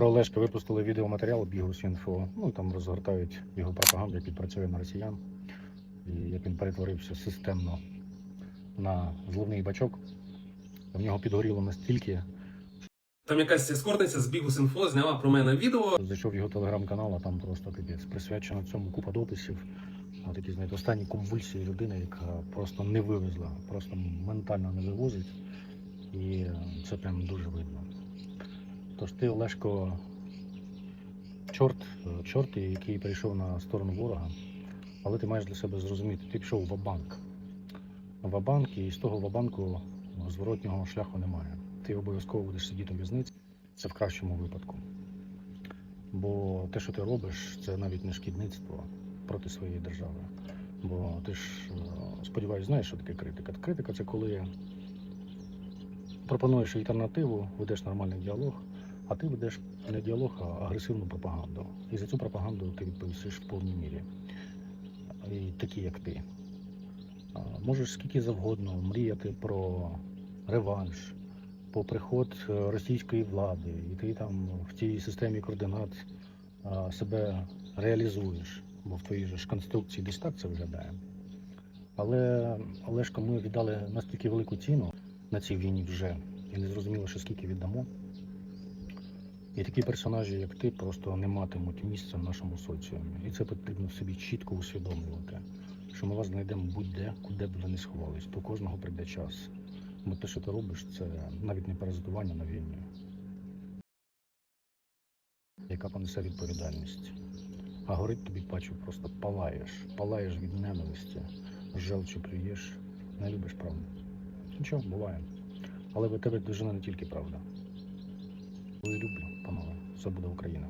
Про Олешка випустили відеоматеріал Бігус.Інфо. Ну там розгортають його пропаганду, як він працює на росіян, і як він перетворився системно на зливний бачок. В нього підгоріло настільки, Там якась ескортниця з Бігус.Інфо зняла про мене відео. зайшов його телеграм-канал, а там просто капець. Присвячено цьому купа дописів. А такі, знаєте, останні конвульсії людини, яка просто не вивезла, просто ментально не вивозить. І це прям дуже видно. Тож ти, Олешко, чорт, чорт, який прийшов на сторону ворога, але ти маєш для себе зрозуміти, ти пішов в вабанк. Вабанк, і з того вабанку зворотнього шляху немає. Ти обов'язково будеш сидіти у в'язниці, це в кращому випадку. Бо те, що ти робиш, це навіть не шкідництво проти своєї держави. Бо ти ж е, сподіваюся, знаєш, що таке критика. Критика це коли пропонуєш альтернативу, ведеш нормальний діалог, а ти ведеш не діалог, а агресивну пропаганду. І за цю пропаганду ти відповісиш в повній мірі. І такі, як ти. Можеш скільки завгодно мріяти про реванш, по приход е, російської влади, і ти там в тій системі координат себе реалізуєш, бо в твоїй ж конструкції десь так це виглядає. Але Олешко, ми віддали настільки велику ціну на цій війні вже, і не зрозуміло, що скільки віддамо. І такі персонажі, як ти, просто не матимуть місця в нашому соціумі. І це потрібно собі чітко усвідомлювати, що ми вас знайдемо будь-де, куди б ви не сховались. До кожного прийде час. Бо те, що ти робиш, це навіть не паразитування на війні, яка понесе відповідальність. А горить тобі бачу, просто палаєш, палаєш від ненависті, желчі плюєш, не любиш правду. Нічого, буває. Але в тебе дружина не тільки правда. Люблю, панове, Все буде Україна.